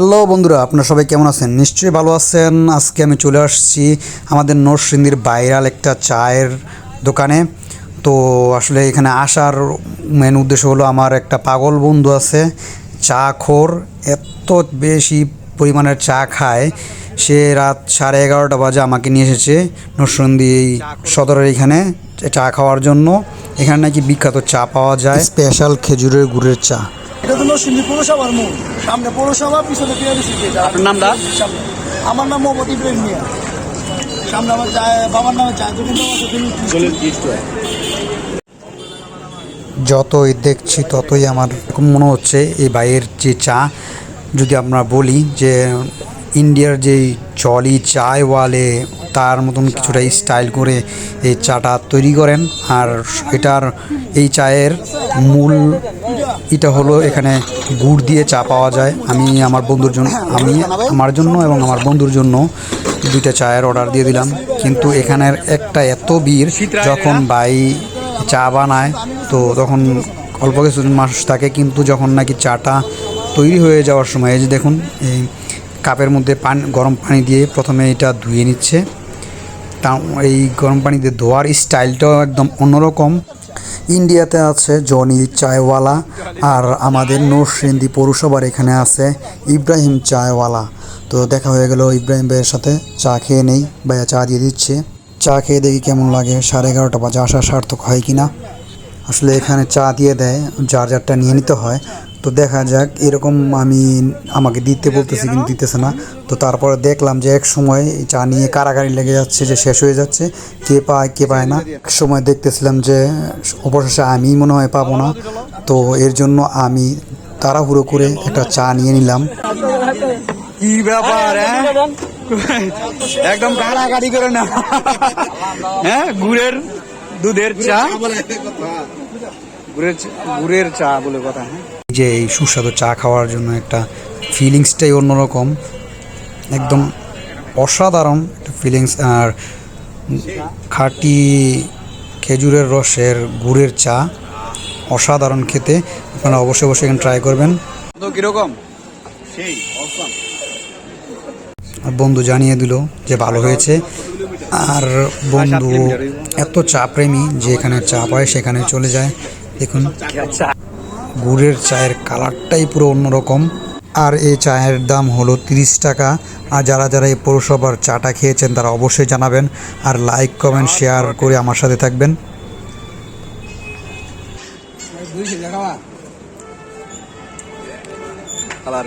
Hello বন্ধুরা, আপনারা সবাই কেমন আছেন? নিশ্চয়ই ভালো আছেন। আজকে আমি চলে আসছি আমাদের নরসিংদীর বাইরাল একটা চায়ের দোকানে। তো আসলে এখানে আসার মেন উদ্দেশ্য হলো আমার একটা পাগল বন্ধু আছে, চা খোর। এত বেশি পরিমাণের চা খায়, সে রাত সাড়ে এগারোটা বাজে আমাকে নিয়ে এসেছে নরসিংদী সদরের এখানে চা খাওয়ার জন্য। এখানে নাকি বিখ্যাত চা পাওয়া যায়। স্পেশাল খেজুরের গুড়ের চা। এটা তো নরসিংদী পৌরসভার মোড় সামনে পৌরসভা পিছনে টিআরসি আপনার নামটা? সামনে। আমার নাম মোহাম্মদ ইব্রাহিম মিয়া। সামনে আমার বাবার নামে চায় দোকান যতই দেখছি ততই আমার মনে হচ্ছে এই বাইয়ের যে চা যদি আমরা বলি যে ইন্ডিয়ার যেই জলি চায়ওয়ালে তার মতন কিছুটা স্টাইল করে এই চাটা তৈরি করেন। আর এটার এই চায়ের মূল এটা হলো এখানে গুড় দিয়ে চা পাওয়া যায়। আমি আমার বন্ধুর জন্য, আমি, আমার জন্য এবং আমার বন্ধুর জন্য দুইটা চায়ের অর্ডার দিয়ে দিলাম। কিন্তু এখানের একটা এত বীর, যখন বাই চা বানায়, তো তখন অল্প কিছুদিন মাস থাকে, কিন্তু যখন নাকি চাটা তৈরি হয়ে যাওয়ার সময়, এই যে দেখুন, এই কাপের মধ্যে পান, গরম পানি দিয়ে প্রথমে এটা ধুয়ে নিচ্ছে। তা এই গরম পানিতে ধোয়ার স্টাইলটাও একদম অন্যরকম। ইন্ডিয়াতে আছে জনি চায়ওয়ালা আর আমাদের নরসিংদী পৌরসভার এখানে আছে ইব্রাহিম চায়ওয়ালা। তো দেখা হয়ে গেল ইব্রাহিম ভাইয়ের সাথে, চা খেয়ে নেই, ভাইয়া চা দিয়ে দিচ্ছে। চা খেয়ে দেখি কেমন লাগে, সাড়ে এগারোটা বাজে আসা সার্থক হয় কি না আসলে এখানে চা দিয়ে দেয়, যার যারটা নিয়ে নিতে হয়। তো দেখা যাক, এরকম আমি আমাকে দিতে বলতেছি কিন্তু দিতেছে না। তো তারপরে দেখলাম যে এক সময় চা নিয়ে কারাগারি লেগে যাচ্ছে, যে শেষ হয়ে যাচ্ছে। কে পায় কে পায় না। এক সময় দেখতেছিলাম যে অবশেষে আমি মনে হয় পাবো না। তো এর জন্য আমি তাড়াহুড়ো করে একটা চা নিয়ে নিলাম। কি ব্যাপার হ্যাঁ? একদম কাড়াকাড়ি করে না। হ্যাঁ গুড়ের দুধের চা? গুড়ের চা- গুড়ের চা বলে কথা হ্যাঁ। যে এই সুস্বাদু চা খাওয়ার জন্য একটা ফিলিংসটাই অন্যরকম। একদম অসাধারণ একটা ফিলিংস আর খাঁটি খেজুরের রসের গুড়ের চা অসাধারণ খেতে। আপনারা অবশ্যই অবশ্যই এখানে ট্রাই করবেন। কীরকম? আর বন্ধু জানিয়ে দিল যে ভালো হয়েছে। আর বন্ধু এত চা প্রেমী যে এখানে চা পায় সেখানে চলে যায়। দেখুন। গুড়ের চায়ের কালারটাই পুরো অন্যরকম। আর এই চায়ের দাম হলো তিরিশ টাকা। আর যারা যারা এই পৌরসভার চাটা খেয়েছেন, তারা অবশ্যই জানাবেন। আর লাইক কমেন্ট শেয়ার করে আমার সাথে থাকবেন। কালার